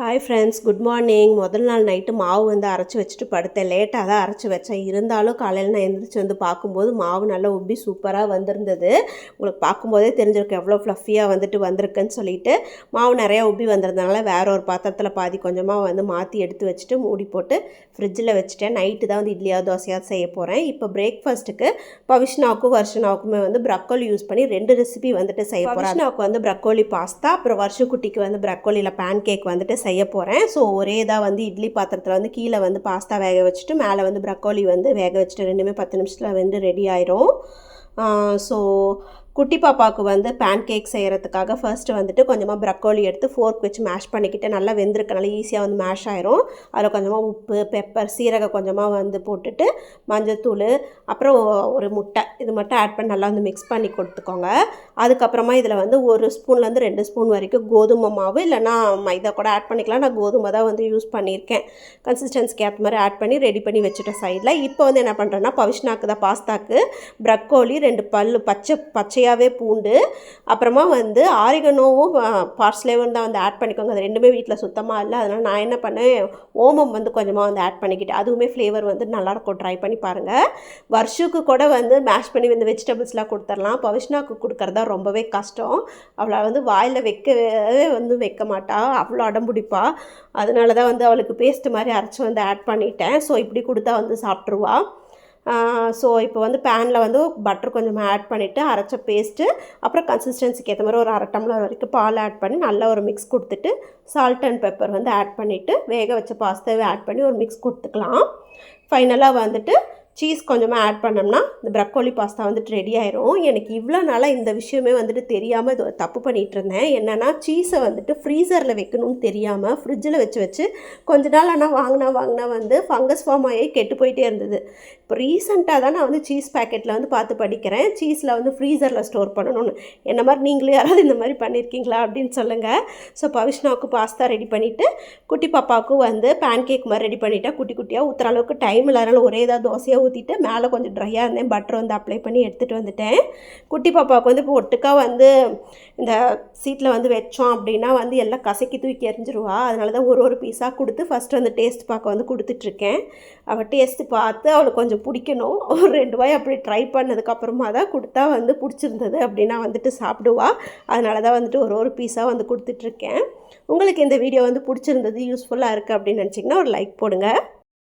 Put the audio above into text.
Hi friends good morning முதல் நாள் night மாவு வந்து அரைச்சி வச்சுட்டு படுத்தேன். லேட்டாக தான் அரைச்சி வச்சேன். இருந்தாலும் காலையில் நான் எழுந்திரிச்சு வந்து பார்க்கும்போது மாவு நல்லா உப்பி சூப்பராக வந்திருந்தது. உங்களுக்கு பார்க்கும்போதே தெரிஞ்சிருக்கு எவ்வளோ ஃப்ளஃபியாக வந்துட்டு வந்திருக்குன்னு சொல்லிட்டு. மாவு நிறையா உப்பி வந்திருந்தனால வேற ஒரு பாத்திரத்தில் பாதி கொஞ்சமாக வந்து மாற்றி எடுத்து வச்சுட்டு மூடி போட்டு ஃப்ரிட்ஜில் வச்சுட்டேன். நைட்டு தான் வந்து இட்லியாக தோசையாக செய்ய போகிறேன் இப்போ பிரேக்ஃபாஸ்ட்டுக்கு பவிஷ்னாவுக்கும் வர்ஷனாவுக்குமே வந்து ப்ரக்கோலி யூஸ் பண்ணி ரெண்டு ரெசிபி வந்துட்டு செய்ய போகிறேன் வந்து ப்ரக்கோலி பாஸ்தா அப்புறம் வருஷக்குட்டிக்கு வந்து ப்ரக்கோலியில் பேன் கேக் வந்துட்டு செய்ய போகிறேன் ஸோ ஒரே இதாக வந்து இட்லி பாத்திரத்தில் வந்து கீழே வந்து பாஸ்தா வேக வச்சுட்டு மேலே வந்து ப்ரக்கோலி வந்து வேக வச்சுட்டு ரெண்டுமே பத்து நிமிஷத்தில் வந்து ரெடி ஆயிரும். ஸோ குட்டி பாப்பாவுக்கு வந்து பேன் கேக் செய்கிறதுக்காக ஃபர்ஸ்ட்டு வந்துட்டு கொஞ்சமாக ப்ரக்கோலி எடுத்து ஃபோர்க் வச்சு மேஷ் பண்ணிக்கிட்டு நல்லா வெந்திருக்கனால ஈஸியாக வந்து மேஷ் ஆயிரும். அதில் கொஞ்சமாக உப்பு பெப்பர் சீரகம் கொஞ்சமாக வந்து போட்டுட்டு மஞ்சத்தூள் அப்புறம் ஒரு முட்டை. இது மட்டும் ஆட் பண்ணி நல்லா வந்து மிக்ஸ் பண்ணி கொடுத்துக்கோங்க. அதுக்கப்புறமா இதில் வந்து ஒரு ஸ்பூன்லேருந்து ரெண்டு ஸ்பூன் வரைக்கும் கோதுமை மாவு இல்லைனா மைதா கூட ஆட் பண்ணிக்கலாம். நான் கோதுமை தான் வந்து யூஸ் பண்ணியிருக்கேன். கன்சிஸ்டன்ஸ்க்கு ஏற்ற மாதிரி ஆட் பண்ணி ரெடி பண்ணி வச்சுட்டேன் சைடில் இப்போ வந்து என்ன பண்ணுறேன்னா பவிஷ்னாக்கு தான் பாஸ்தாக்கு ப்ரக்கோலி ரெண்டு பல் பச்சை பச்சையாக நிறையாவே பூண்டு அப்புறமா வந்து ஆரிகனோவும் பார்ஸ்லேவும் தான் வந்து ஆட் பண்ணிக்கோங்க. அது ரெண்டுமே வீட்டில் சுத்தமாக இல்லை. அதனால் நான் என்ன பண்ணேன் ஓமம் வந்து கொஞ்சமாக வந்து ஆட் பண்ணிக்கிட்டேன். அதுவுமே ஃப்ளேவர் வந்து நல்லாயிருக்கும் ட்ரை பண்ணி பாருங்கள் வருஷுக்கு கூட வந்து மேஷ் பண்ணி வந்து வெஜிடபிள்ஸ்லாம் கொடுத்துர்லாம் பவிஷ்னாக்கு கொடுக்குறதா ரொம்பவே கஷ்டம். அவளை வந்து வாயில் வைக்கவே வந்து வைக்க மாட்டா. அவ்வளோ அடம்புடிப்பா. அதனால தான் வந்து அவளுக்கு பேஸ்ட் மாதிரி அரைச்சி வந்து ஆட் பண்ணிட்டேன். ஸோ இப்படி கொடுத்தா வந்து சாப்பிட்ருவா ஸோ இப்போ வந்து பேனில் வந்து பட்டர் கொஞ்சம் ஆட் பண்ணிவிட்டு அரைச்ச பேஸ்ட்டு அப்புறம் கன்சிஸ்டன்சிக்கு ஏற்ற மாதிரி ஒரு அரை டம்ளர் வரைக்கும் பால் ஆட் பண்ணி நல்லா ஒரு மிக்ஸ் கொடுத்துட்டு சால்ட் அண்ட் பெப்பர் வந்து ஆட் பண்ணிவிட்டு வேக வச்ச பாஸ்தாவை ஆட் பண்ணி ஒரு மிக்ஸ் கொடுத்துக்கலாம். ஃபைனலாக வந்துட்டு சீஸ் கொஞ்சமாக ஆட் பண்ணோம்னா இந்த ப்ரக்கோலி பாஸ்தா வந்துட்டு ரெடி ஆயிரும். எனக்கு இவ்வளோ நாளாக இந்த விஷயமே வந்துட்டு தெரியாமல் இது தப்பு பண்ணிகிட்டு இருந்தேன். என்னென்னா சீஸை வந்துட்டு ஃப்ரீசரில் வைக்கணும்னு தெரியாமல் ஃப்ரிட்ஜில் வச்சு வச்சு கொஞ்ச நாள் ஆனால் வாங்கினா வாங்கினா வந்து ஃபங்கஸ் ஃபார்ம் ஆகி கெட்டு போயிட்டே இருந்தது. இப்போ ரீசெண்டாக தான் நான் வந்து சீஸ் பேக்கெட்டில் வந்து பார்த்து படிக்கிறேன். சீஸில் வந்து ஃப்ரீசரில் ஸ்டோர் பண்ணணும்னு. என்ன மாதிரி நீங்களும் யாராவது இந்த மாதிரி பண்ணியிருக்கீங்களா அப்படின்னு சொல்லுங்கள் ஸோ பவிஷ்னாவுக்கு பாஸ்தா ரெடி பண்ணிவிட்டு குட்டி பாப்பாவுக்கும் வந்து பேன் கேக் மாதிரி ரெடி பண்ணிவிட்டா குட்டி குட்டியாக ஊற்றுற அளவுக்கு டைம் இல்லாதனால ஒரே ஏதாவது தோசையாக ஊற்றிட்டு மேலே கொஞ்சம் ட்ரையாக இருந்தேன். பட்டர் வந்து அப்ளை பண்ணி எடுத்துகிட்டு வந்துட்டேன். குட்டி பாப்பாவுக்கு வந்து இப்போ ஒட்டுக்கா வந்து இந்த சீட்டில் வந்து வச்சோம் அப்படின்னா வந்து எல்லாம் கசக்கி தூக்கி எறிஞ்சிருவா. அதனால தான் ஒரு ஒரு பீஸாக கொடுத்து ஃபஸ்ட்டு வந்து டேஸ்ட் பார்க்க வந்து கொடுத்துட்ருக்கேன் அவள் டேஸ்ட்டு பார்த்து அவளுக்கு கொஞ்சம் பிடிக்கணும். ஒரு ரெண்டு வாய் அப்படி ட்ரை பண்ணதுக்கப்புறமா தான் கொடுத்தா வந்து பிடிச்சிருந்தது அப்படின்னா வந்துட்டு சாப்பிடுவா. அதனால தான் வந்துட்டு ஒரு ஒரு பீஸாக வந்து கொடுத்துட்ருக்கேன் உங்களுக்கு இந்த வீடியோ வந்து பிடிச்சிருந்தது யூஸ்ஃபுல்லாக இருக்குது அப்படின்னு நினச்சிங்கன்னா ஒரு லைக் போடுங்கள்